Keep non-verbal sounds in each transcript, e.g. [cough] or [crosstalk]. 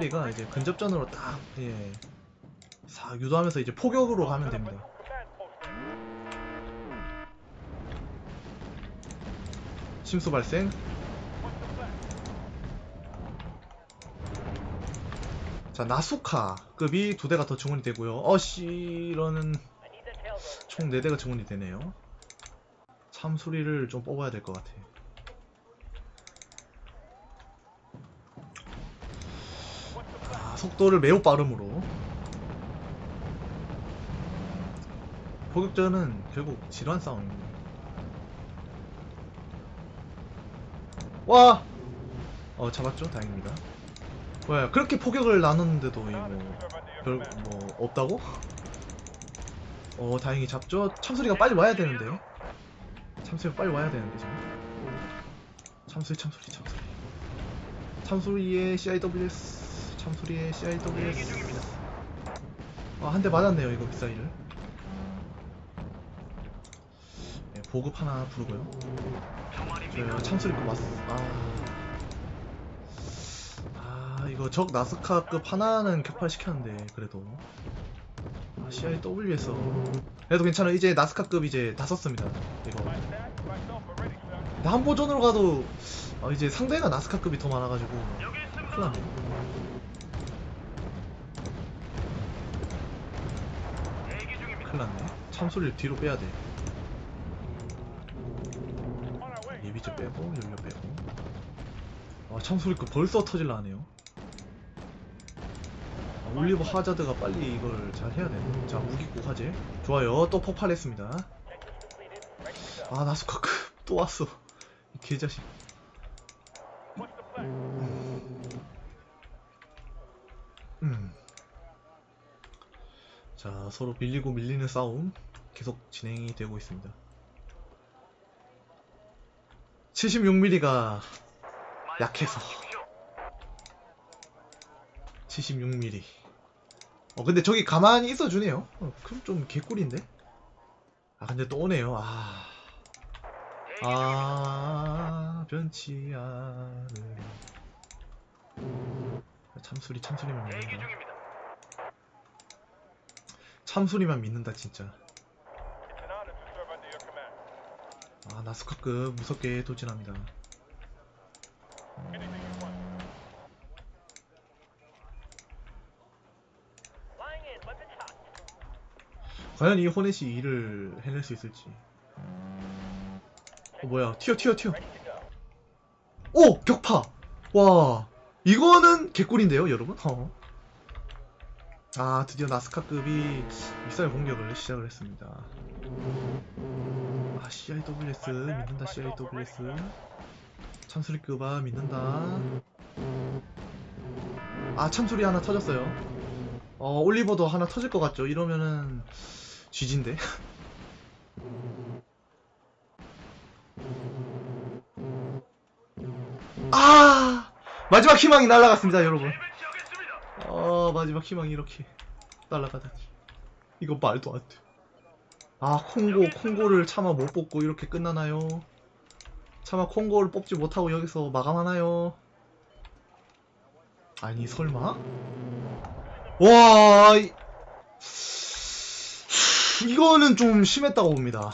리가 이제 근접전으로 딱 예. 사 유도하면서 이제 포격으로 가면 됩니다. 침수 발생. 자 나수카급이 두 대가 더 증원이 되고요. 어씨 이러는 총 네 대가 증원이 되네요. 참수리를 좀 뽑아야 될 것 같아. 아, 속도를 매우 빠름으로 포격전은 결국 지루한 싸움입니다. 와! 어 잡았죠? 다행입니다. 왜 그렇게 포격을 나눴는데도 이거 별뭐 없다고? 어 다행히 잡죠. 참소리가 빨리 와야 되는데. 참소리가 빨리 와야 되는데 지금. 참소리 참소리 참소리. 참소리의 CIWS 참소리의 CIWS 아, 한 대 맞았네요 이거 미사일을. 네, 보급 하나 부르고요. 저 참소리급 왔어 아... 아 이거 적 나스카급 하나는 격파시켰는데 그래도. 아, CIW에서. 그래도 괜찮아 이제 나스카급 이제 다 썼습니다 이거. 한 보전으로 가도 어, 이제 상대가 나스카급이 더 많아가지고. 큰일 났네 참소리를 뒤로 빼야 돼. 예비제 빼고 연료 빼고. 아 참소리급 벌써 터질라 하네요. 아, 올리버 하자드가 빨리 이걸 잘 해야 되네. 자 무기고 화재 좋아요. 또 폭발했습니다. 아 나스카급 또 왔어. 이 개자식. 음. 자, 서로 밀리고 밀리는 싸움 계속 진행이 되고 있습니다. 76mm가 약해서 76mm. 어, 근데 저기 가만히 있어주네요. 어, 그럼 좀 개꿀인데? 아, 근데 또 오네요. 아. 아, 변치 않으리. 참수리, 참수리만 믿는다. 참수리만 믿는다, 진짜. 아, 나스카급 무섭게 도진합니다. 과연 이 호넷이 일을 해낼 수 있을지. 어, 뭐야. 튀어, 튀어, 튀어. 오! 격파! 와. 이거는 개꿀인데요, 여러분? 어. 아, 드디어 나스카급이 미사일 공격을 시작을 했습니다. 아, CIWS 믿는다, CIWS. 참수리급아 믿는다. 아, 참수리 하나 터졌어요. 어, 올리버도 하나 터질 것 같죠? 이러면은 GG인데. [laughs] 아! 마지막 희망이 날아갔습니다, 여러분. 어, 마지막 희망이 이렇게 날아가다니. 이거 말도 안 돼. 아, 콩고, 콩고를 차마 못 뽑고 이렇게 끝나나요? 차마 콩고를 뽑지 못하고 여기서 마감하나요? 아니, 설마? 와, 이... 이거는 좀 심했다고 봅니다.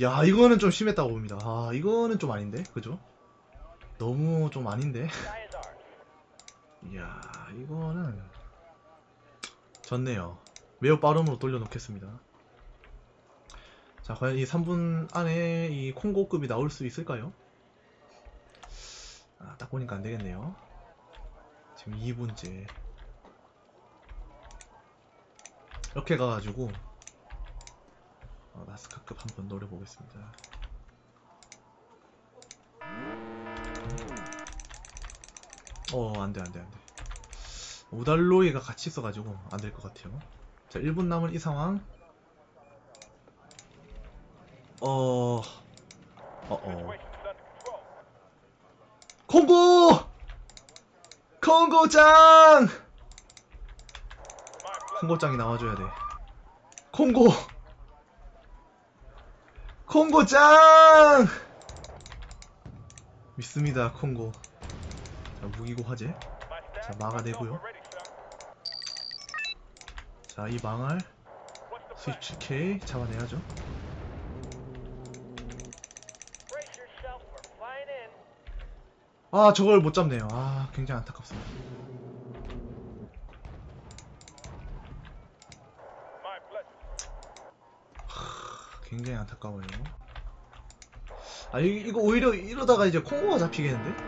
야, 이거는 좀 심했다고 봅니다. 아, 이거는 좀 아닌데? 그죠? 너무 좀 아닌데? 이야, 이거는 졌네요. 매우 빠름으로 돌려놓겠습니다. 자, 과연 이 3분 안에 이 콩고급이 나올 수 있을까요? 아, 딱 보니까 안 되겠네요. 지금 2분째. 이렇게 가가지고 어, 나스카급 한번 노려보겠습니다. 어, 안 돼, 안 돼, 안 돼. 우달로이가 같이 있어가지고 안 될 것 같아요. 자, 1분 남은 이 상황. 어, 어, 어. 콩고! 콩고짱! 콩고짱이 나와줘야 돼. 콩고! 콩고짱! 믿습니다, 콩고. 자, 무기고 화재. 자 막아내고요 자 이 망할 스위치 K 잡아내야죠 아 저걸 못 잡네요. 아 굉장히 안타깝습니다. 굉장히 안타까워요. 아 이, 이거 오히려 이러다가 이제 콩고가 잡히겠는데?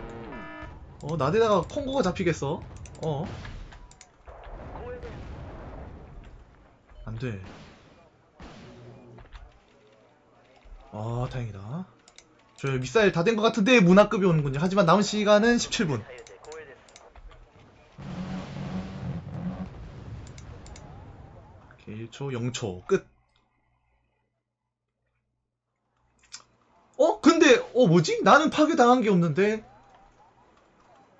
어 나대다가 콩고가 잡히겠어? 어? 안돼. 아 다행이다 저 미사일 다 된 것 같은데 문화급이 오는군요 하지만 남은 시간은 17분 오케이 1초 0초 끝 어? 근데 어 뭐지? 나는 파괴당한 게 없는데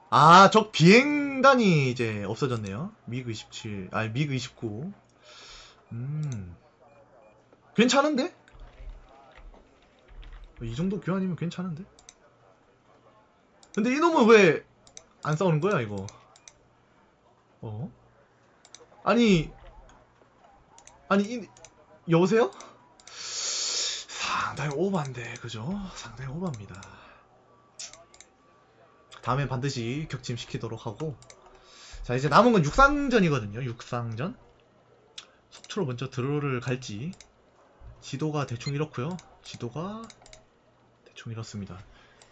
아, 적 비행단이 이제 없어졌네요. 미그 27, 아니, 미그 29. 음. 괜찮은데? 이 정도 교환이면 괜찮은데? 근데 이놈은 왜 안 싸우는 거야, 이거? 어? 아니, 아니, 이, 여보세요? 상당히 오반데, 그죠? 상당히 오바입니다. 다음에 반드시 격침시키도록 하고 자 이제 남은 건 육상전이거든요 육상전 속초로 먼저 드로를 갈지 지도가 대충 이렇고요 지도가 대충 이렇습니다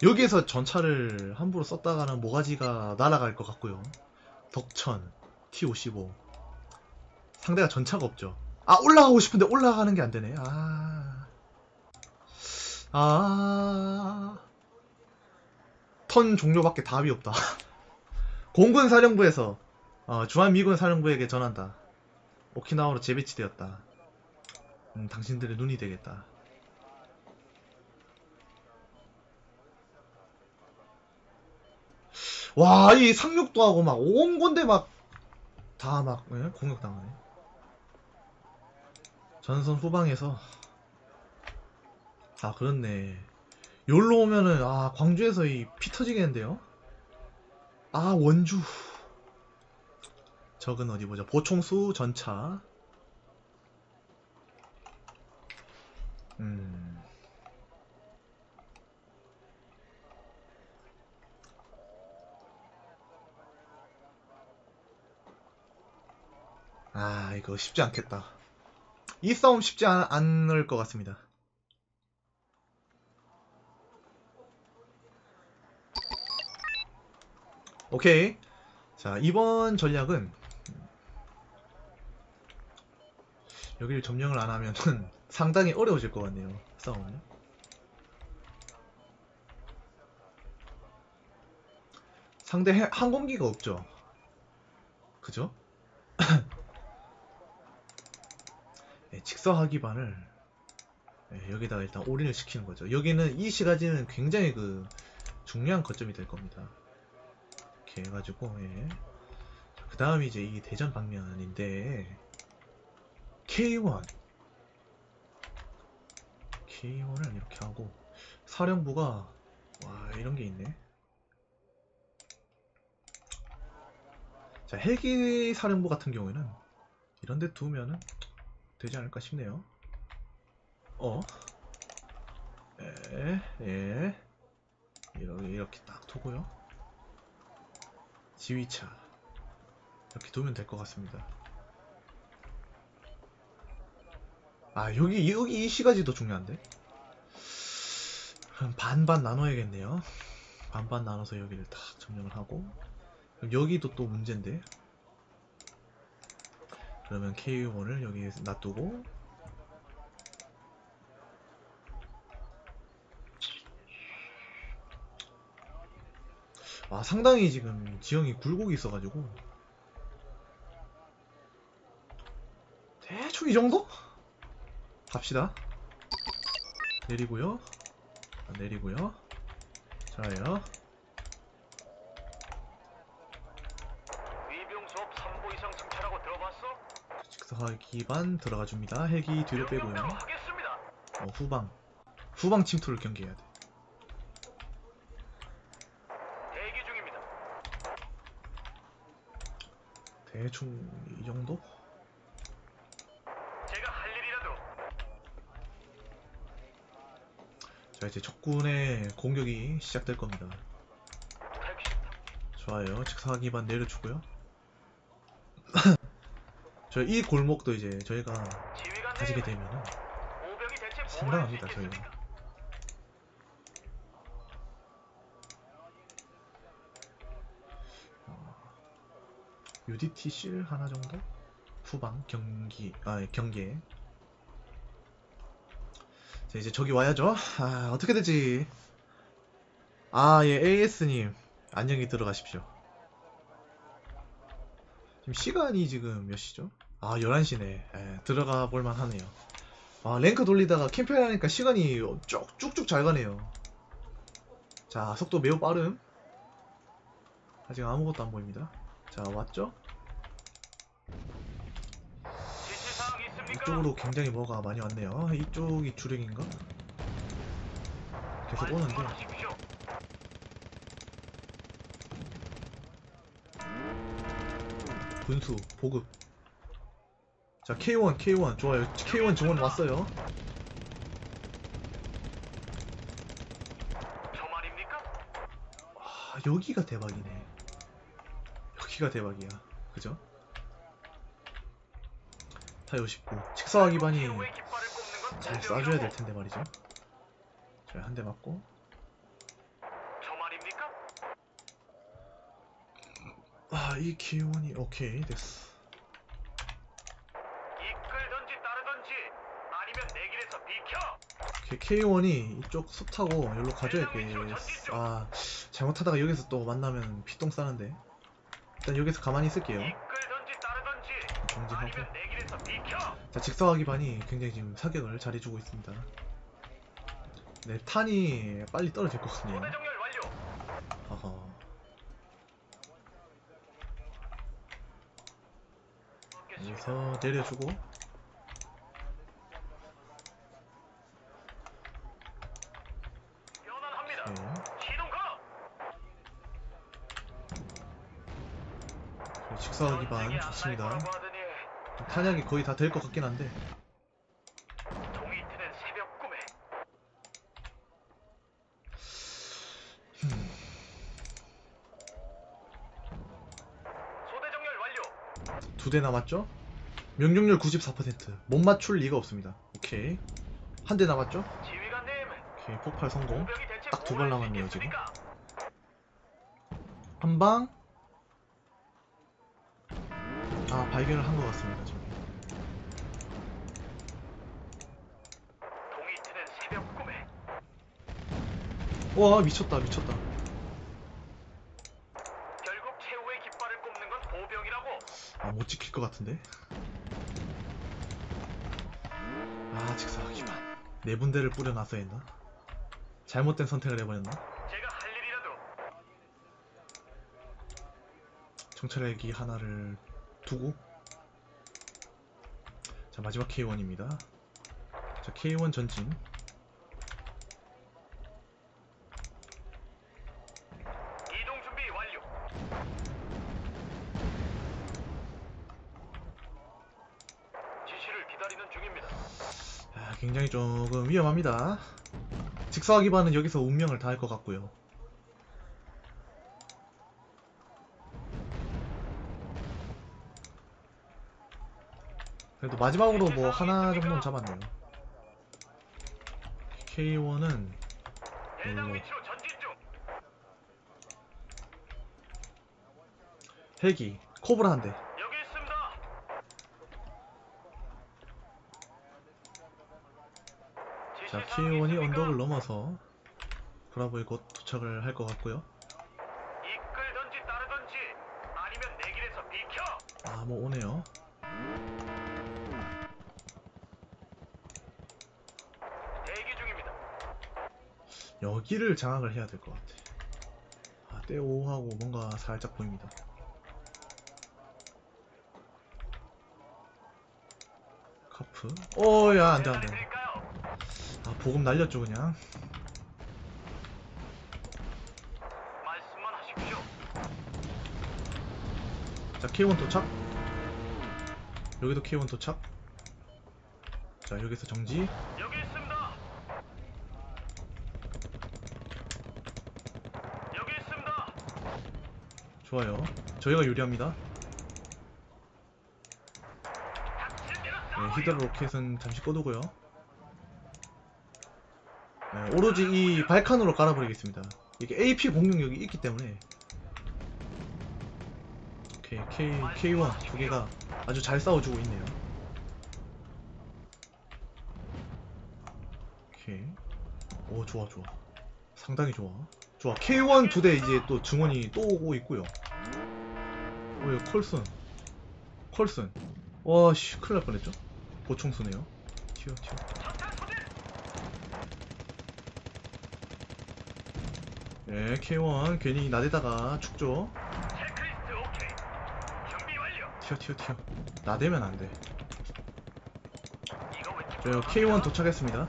여기에서 전차를 함부로 썼다가는 모가지가 날아갈 것 같고요 덕천 T55 상대가 전차가 없죠 아 올라가고 싶은데 올라가는 게 안 되네 아... 아... 턴 종료밖에 답이 없다. [laughs] 공군 사령부에서 어, 주한미군 사령부에게 전한다. 오키나와로 재배치되었다. 음, 당신들의 눈이 되겠다. 와, 이 상륙도 하고 막 온 건데 막 다막 예? 공격 당하네. 전선 후방에서 아 그렇네. 여기로 오면은 아 광주에서 이 피 터지겠는데요 아 원주 적은 어디 보자 보총수 전차 음 아, 이거 쉽지 않겠다. 이 싸움 쉽지 않, 않을 것 같습니다. 오케이. 자, 이번 전략은 여기를 점령을 안 하면은 [laughs] 상당히 어려워질 것 같네요. 싸움은. 상대 해- 항공기가 없죠. 그죠? [laughs] 네, 직서하 기 반을 네, 여기다가 일단 올인을 시키는 거죠. 여기는 이 시가지는 굉장히 그 중요한 거점이 될 겁니다. 이렇게 해가지고 예. 그 다음이 이제 이 대전 방면인데 K1 K1을 이렇게 하고 사령부가 와 이런 게 있네 자 헬기 사령부 같은 경우에는 이런 데 두면은 되지 않을까 싶네요 어? 예, 예. 이렇게, 이렇게 딱 두고요 지휘차 이렇게 두면 될 것 같습니다. 아 여기 여기 이 시가지도 중요한데. 그럼 반반 나눠야겠네요. 반반 나눠서 여기를 딱 점령을 하고 여기도 또 문제인데. 그러면 KU1을 여기 놔두고. 아 상당히 지금 지형이 굴곡이 있어가지고. 대충 이 정도? 갑시다. 내리고요. 아, 내리고요. 자요 위병 수업 3보 이상 승차라고 들어봤어? 직사화 기반 들어가 줍니다 헬기 뒤로 빼고요. 어, 후방 후방 침투를 경계해야 돼 대기 중입니다. 대충 이 정도? 제가 할 일이라도 자 이제 적군의 공격이 시작될 겁니다. 좋아요. 직사각 기반 내려주고요. 저 이 골목도 이제 저희가 가지게 되면은 상당합니다? 저희가. UDT 실 하나 정도? 후방 경기 아 경계. 자 이제 저기 와야죠. 아 어떻게 되지? 아 예 AS님 안녕히 들어가십시오. 지금 시간이 지금 몇 시죠? 아 11시네. 예, 들어가 볼만 하네요. 아 랭크 돌리다가 캠페인 하니까 시간이 쭉, 쭉쭉 잘 가네요. 자 속도 매우 빠름. 아직 아무것도 안 보입니다. 자 왔죠? 이쪽으로 굉장히 뭐가 많이 왔네요. 이쪽이 주력인가? 계속 오는데. 분수 보급. 자 K1 K1 좋아요. K1 정원 왔어요. 아 여기가 대박이네. 여기가 대박이야. 그죠? 타요 19. 직사화 기반이 잘. 쏴줘야 될 텐데 말이죠. 자, 한 대 맞고. 저 말입니까? 아, 이 기원이 오케이 됐어. 이끌던지 따르던지 아니면 내 길에서 비켜. K1이 이쪽 숲 타고 여기로 돼. 아, 잘못하다가 여기서 또 만나면 피똥 싸는데. 일단 여기서 가만히 있을게요. 정지하고. 자, 직사화 기반이 굉장히 지금 사격을 잘해주고 있습니다. 네, 탄이 빨리 떨어질 것 같네요. 아하. 여기서 내려주고. 2반 좋습니다. 탄약이 거의 다 될 것 같긴 한데. 두대 남았죠? 명중률 94%못 맞출 리가 없습니다. 오케이. 한 대 남았죠? 오케이 폭발 성공. 딱 두 발 남았네요 지금. 한방? 발견을 한 것 같습니다 지금. 동이 트는 새벽 꿈에. 와 미쳤다 미쳤다. 결국 최후의 깃발을 꼽는 건 보병이라고. 아 못 지킬 것 같은데? 아 직사하기만. 네 분대를 뿌려놔서 했나? 잘못된 선택을 해버렸나? 제가 할 일이라도. 정찰헬기 하나를 두고 자 마지막 K1입니다 자 K1 전진 이동 준비 완료. 지시를 기다리는 중입니다. 아, 굉장히 조금 위험합니다 직사화 기반은 여기서 운명을 다할 것 같고요 그래도 마지막으로 뭐 하나 정도는 잡았네요 K1은 해당 음. 위치로 전진 중. 헬기 코브라 한대. 자, 지시사항 K1이 있습니까? 언덕을 넘어서 브라보에 곧 도착을 할 것 같고요. 비켜. 아, 뭐 오네요. 여기를 장악을 해야 될 것 같아. 아, 떼오하고 뭔가 살짝 보입니다. 카프. 오, 야, 안 돼, 안 돼. 드릴까요? 아, 보급 날렸죠, 그냥. 자, K1 도착. 여기도 K1 도착 자 여기서 정지. 여기 있습니다. 좋아요. 저희가 유리합니다. 네, 히드로 로켓은 잠시 꺼두고요. 네, 오로지 이 발칸으로 깔아버리겠습니다. 이게 AP 공격력이 있기 때문에. 오케이 K, K1 두 개가 아주 잘 싸워주고 있네요. 오케이. 오 좋아 좋아. 상당히 좋아 좋아. K1 두 대 이제 또 증원이 또 오고 있고요. 오예 콜슨. 콜슨. 와씨 큰일 날 뻔했죠? 보충수네요. 튀어 튀어. 예 K1 괜히 나대다가 죽죠. 튀어 튀어 튀어. 나대면 안돼. 이거 왜저 K1 도착했습니다.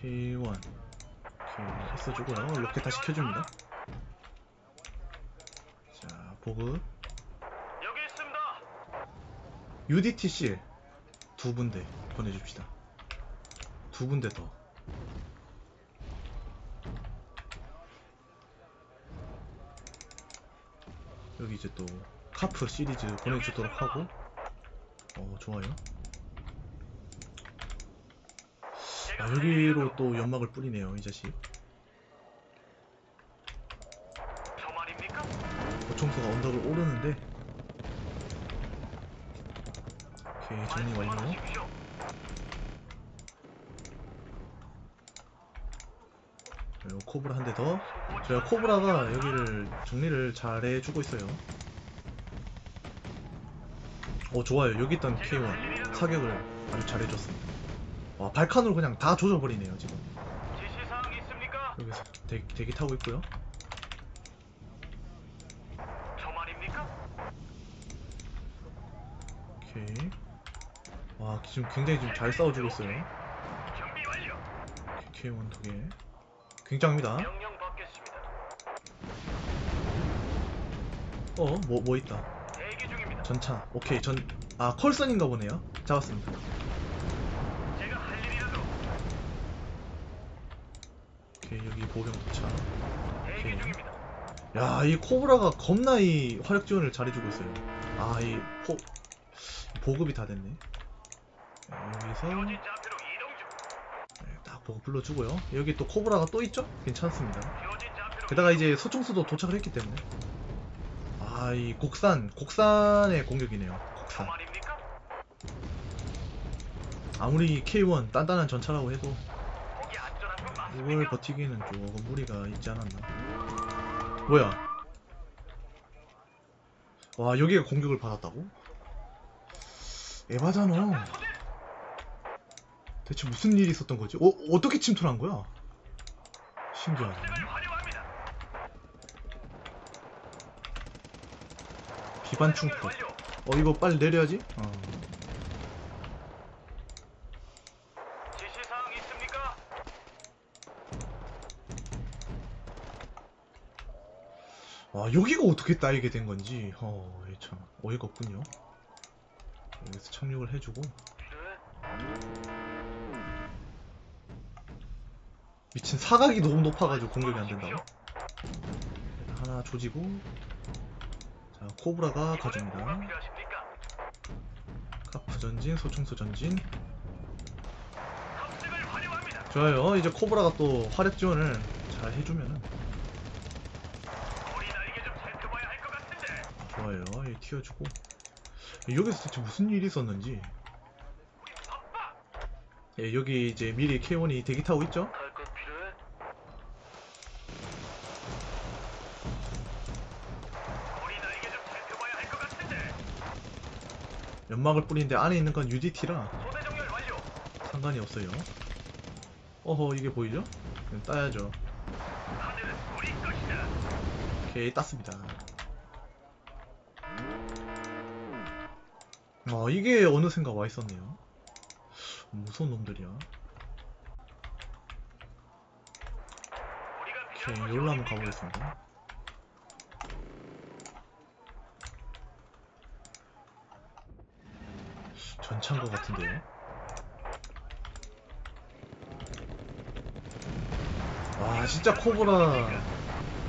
K1 오케이 했어주고요 로켓 다시 켜줍니다 자 보급 여기 있습니다. UDTC 두 분대 보내줍시다. 두 군데 더. 여기 이제 또 카프 시리즈 보내주도록 하고 어 좋아요. 아 여기로 또 연막을 뿌리네요 이 자식. 저 말입니까? 보청소가 언덕을 오르는데 오케이 정리 완료. 그리고 코브라 한 대 더. 제가 코브라가 여기를 정리를 잘 해주고 있어요. 어 좋아요. 여기 있던 K1 사격을 아주 잘 해줬습니다. 와 발칸으로 그냥 다 조져버리네요 지금. 여기서 대, 대기 타고 있고요. 저 말입니까? 오케이. 와 지금 굉장히 지금 잘 싸워주고 있어요. 준비 완료. K1 두 개. 굉장합니다. 어 뭐 뭐 있다. 전차. 오케이 전 아 컬슨인가 보네요. 잡았습니다. 오케이 여기 보병 도착. 오케이. 중입니다. 야, 이 코브라가 겁나 이 화력 지원을 잘해주고 있어요. 아, 이 포, 보급이 다 됐네. 자, 여기서 중. 네, 딱 보급 불러주고요. 여기 또 코브라가 또 있죠? 괜찮습니다. 게다가 이제 소총수도 도착을 했기 때문에. 아, 이 곡산, 곡산의 공격이네요. 저 곡산. 아무리 K1 단단한 전차라고 해도 이걸? 버티기에는 조금 무리가 있지 않았나. 뭐야? 와, 여기가 공격을 받았다고? 에바잖아. 대체 무슨 일이 있었던 거지? 어, 어떻게 침투를 한 거야? 신기하네. 활용합니다. 비반 충포. 어, 이거 빨리 내려야지? 어. 아, 여기가 어떻게 따이게 된 건지, 어, 예, 참, 어이가 없군요. 여기서 착륙을 해주고, 미친 사각이 너무 높아가지고 공격이 안 된다고? 하나 조지고, 자, 코브라가 가줍니다. 카프 전진, 소총수 전진. 좋아요. 이제 코브라가 또 화력 지원을 잘 해주면은. 좋아요. 예, 튀어주고. 여기서 대체 무슨 일이 있었는지. 예, 여기 이제 미리 K1이 대기 타고 있죠? 연막을 뿌리는데 안에 있는 건 UDT라. 상관이 없어요. 어허, 이게 보이죠? 그럼 따야죠. 오케이, 땄습니다. 어, 이게 어느샌가 와 있었네요. 무서운 놈들이야. 오케이, 여기로 한번? 가보겠습니다. 전차인 것 같은데요. 와 진짜 코브라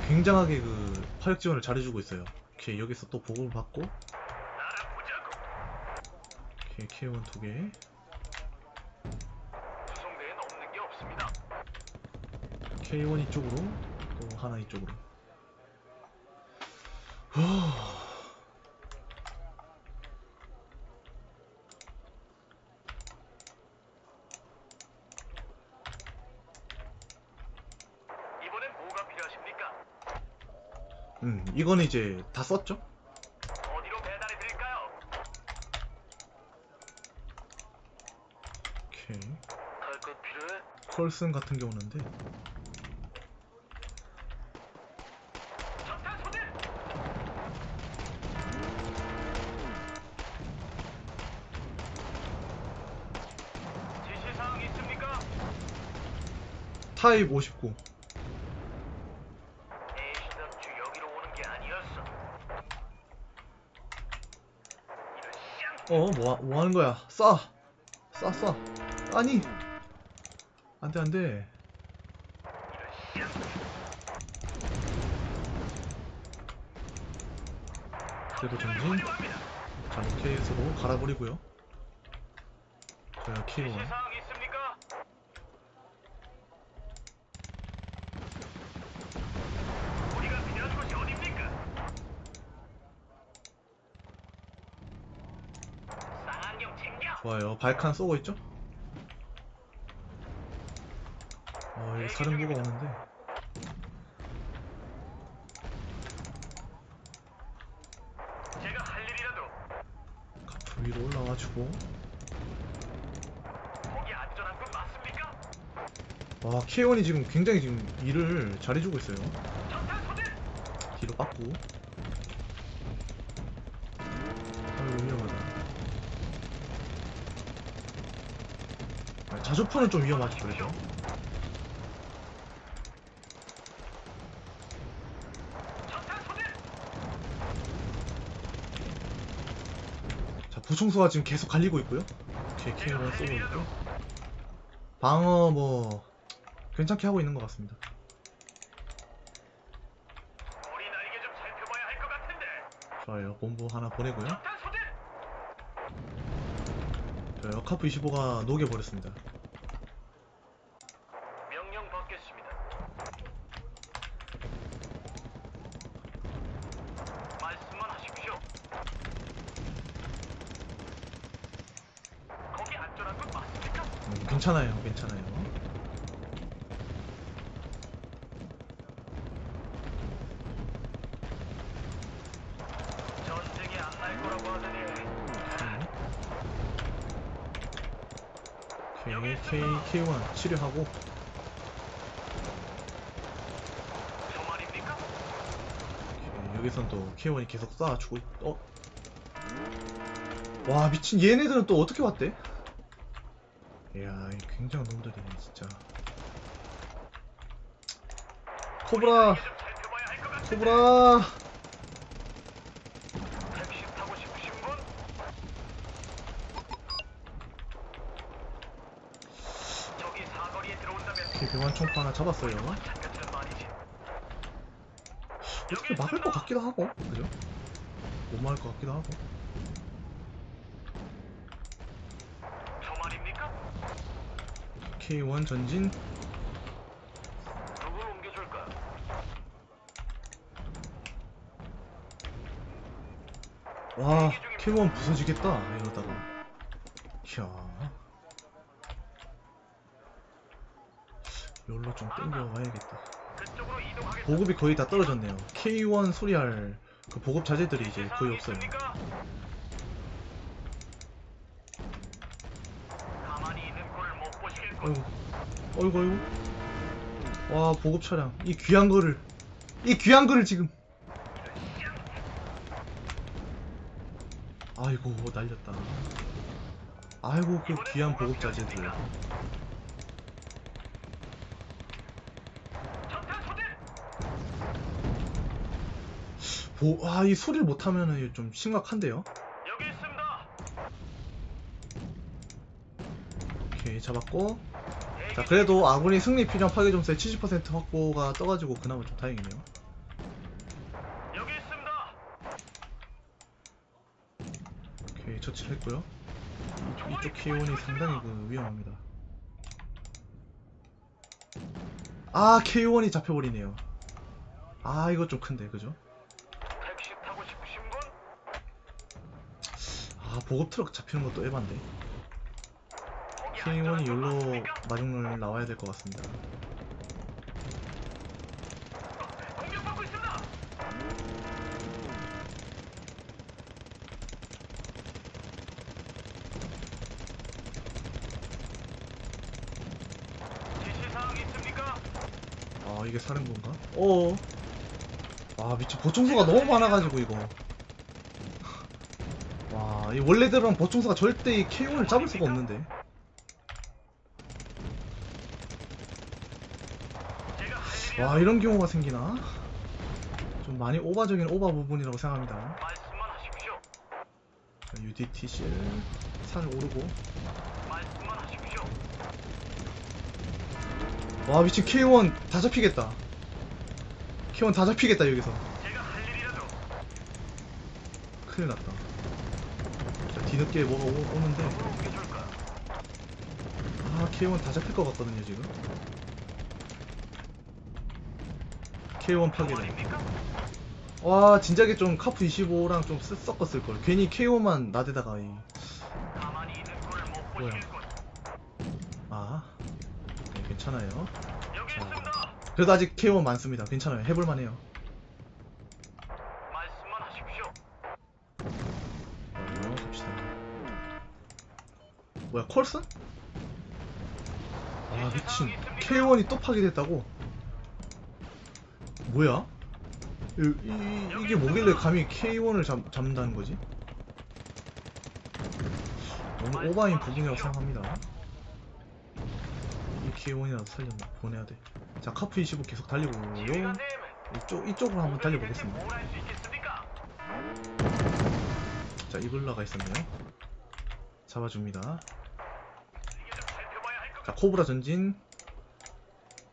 굉장하게 그 화력 지원을 잘해주고 있어요. 오케이 여기서 또 보급을 받고. 오케이 K1 두 개. 구성대엔 없는 게 없습니다. K1 이쪽으로 또 하나 이쪽으로. 후. 이번엔 뭐가 필요하십니까? 음 이건 이제 다 썼죠? 어디로 배달해 드릴까요? 오케이. 할것 필요해? 컬슨 같은 게 오는데 적탄 소진! 지시 사항 있습니까? 타입 59. 에이시답주 여기로 오는 게 아니었어. 이런 쌍! 어, 뭐, 뭐 하는 거야? 쏴! 쏴, 쏴. 아니! 안 돼, 안 돼. 그래도. 환영합니다. 자, 로켓으로 갈아버리고요. 자, 지시 K1. 사항 있습니까? 우리가 필요한 곳이 어딥니까? 쌍안경 챙겨! 좋아요. 발칸 쏘고 있죠? 어, 여기 사령부가 오는데. 카프 위로 올라와주고. 와, K1이 지금 굉장히 지금 일을 잘해주고 있어요. 뒤로 빠꾸. 아, 자주포는 좀 위험하죠, 소진! 자, 부총수가 지금 계속 갈리고 있고요. 뒤에 K1 쏘고 있고. 방어 뭐, 괜찮게 하고 있는 것 같습니다. 좋아요. 본부 하나 보내고요. 적탄 소진! 좋아요. 카프 25가 녹여버렸습니다. 명령 받겠습니다 말씀만 하십시오 거기 안전한 곳 맞습니까? 음, 괜찮아요. 괜찮아요. 전쟁이 안 날 거라고 하더니 오케이. K, K, K1 치료하고. 저 말입니까? 오케이, 여기선 또 K1이 계속 쏴주고 있, 어? 와, 미친 얘네들은 또 어떻게 왔대? 이야, 이 굉장한 놈들이네, 진짜. 코브라! 코브라! 택시 타고 싶으신 분? 저기 사거리에 들어온다면 오케이, 병원 총파 하나 잡았어요. 어떻게 막을 것 같기도 하고, 그죠? 못 막을 것 같기도 하고. 저 말입니까? K1 전진. 와, K1 부서지겠다, 이러다가. 이야. 여기로 좀 이동하겠다. 보급이 거의 다 떨어졌네요. K1 수리할 그 보급 자재들이 이제 거의 없어요. 있습니까? 가만히 있는 꼴 못 보시겠군. 어이구, 어이구, 어이구. 와, 보급 차량. 이 귀한 거를, 이 귀한 거를 지금. 아이고, 날렸다. 아이고, 그 귀한 보급 자재들. 보, 아, 이 소리를 못하면은 좀 심각한데요? 여기 있습니다. 오케이 잡았고 자 그래도 아군이 승리 필요한 파괴 점수의 70% 확보가 떠가지고 그나마 좀 다행이네요. 여기 있습니다. 오케이 처치를 했고요. 이쪽, 이쪽 K1이 상당히 그 위험합니다. 아 K1이 잡혀버리네요. 아 이거 좀 큰데 그죠? 아 보급 트럭 잡히는 것도 에반데 거기 K1이 안전한 쪽 열로 맞습니까? 마중을 나와야 될 것 같습니다? 아 이게 사령부인가? 어어 와 미친 보충수가 너무 많아가지고 이거 와이 원래대로는 보충수가 절대 이 K1을 잡을 수가 없는데 제가 할 일이 와 이런 경우가 생기나? 좀 많이 오바적인 오바 부분이라고 생각합니다. 자, UDTCL 산을 오르고. 와 미친 K1 다 잡히겠다 K1 다 잡히겠다 여기서 제가 할 일이라도 큰일 났다 자 뒤늦게 뭐가 오, 오는데? 아 K1 다 잡힐 것 같거든요 지금 K1 파괴다? 와 진작에 좀 카프 25랑 좀 쓰- 섞었을걸 괜히 K1만 나대다가 이... 뭐야? 아 네, 괜찮아요 자. 그래도 아직 K1 많습니다 괜찮아요 해볼만해요. 어, 뭐야 콜슨? 아 미친 K1이 또 파괴됐다고? 뭐야? 이, 이, 이게 뭐길래 감히 K1을 잡, 잡는다는 거지? 너무 오바인 부분이라고 생각합니다. 이 K1이라도 살려 보내야 돼자 카프 25 계속 달리고요. 이쪽, 이쪽으로 한번 달려보겠습니다? 자 이글라가 있었네요. 잡아줍니다. 자 코브라 전진.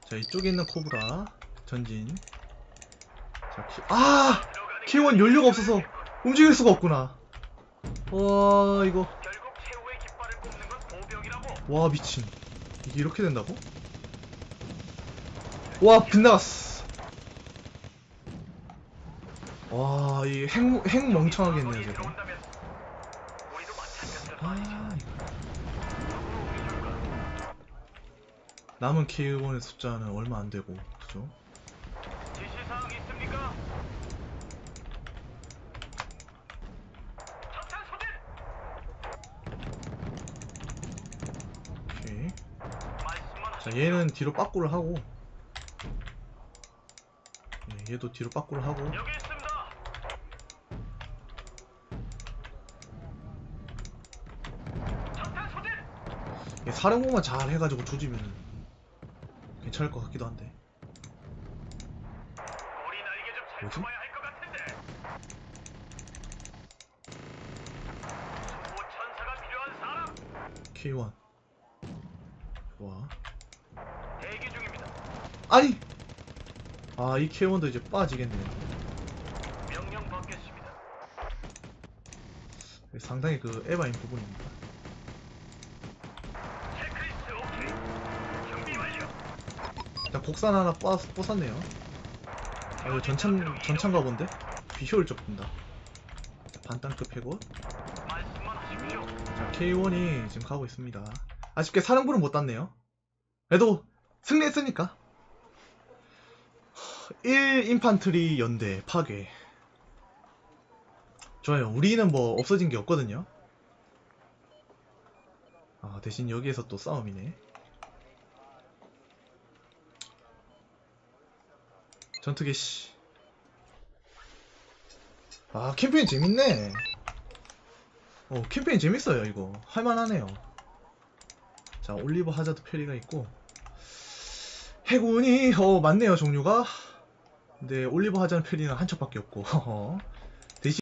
자 이쪽에 있는 코브라 전진 자 키... 아! 들어가는 K1 연료가 없어서 움직일 수가 없구나 와 이거. 와 미친 이게 이렇게 된다고? 와 빗나갔어 와이 핵, 핵 멍청하겠네요 제가 아? 남은 K1의 숫자는 얼마 안 되고 그죠? 지시 사항 있습니까? 차탄 소진! 오케이 말씀만 자. 얘는 뒤로 빠꾸를 하고 예, 얘도 뒤로 빠꾸를 하고! 얘 사령부만 잘 해가지고 조지면 괜찮을 것 같기도 한데 뭐지? 살펴봐야 할것 같은데. 수호 천사가 필요한 사람 K1 좋아 대기 중입니다. 아니 아이 K1도 이제 빠지겠네요 명령 받겠습니다. 상당히 그 에바인 부분입니다 체크리스트 오케이. 준비 완료. 일단 곡산 하나 빠, 뽀았네요 아 이거 전참 전참가 본데 비효율적 본다 자, 반땅급 해고 말씀만 하십시오. 자, K1이 지금 가고 있습니다. 아쉽게 사령부는 못 땄네요. 그래도 승리했으니까. 1 인판트리 연대 파괴. 좋아요. 우리는 뭐 없어진 게 없거든요. 아, 대신 여기에서 또 싸움이네. 전투 개시. 아, 캠페인 재밌네. 어, 캠페인 재밌어요, 이거. 할만하네요. 자, 올리버 하자드 페리가 있고. 해군이, 어, 많네요, 종류가. 근데, 올리버 하자드 페리는 한 척밖에 없고. [laughs]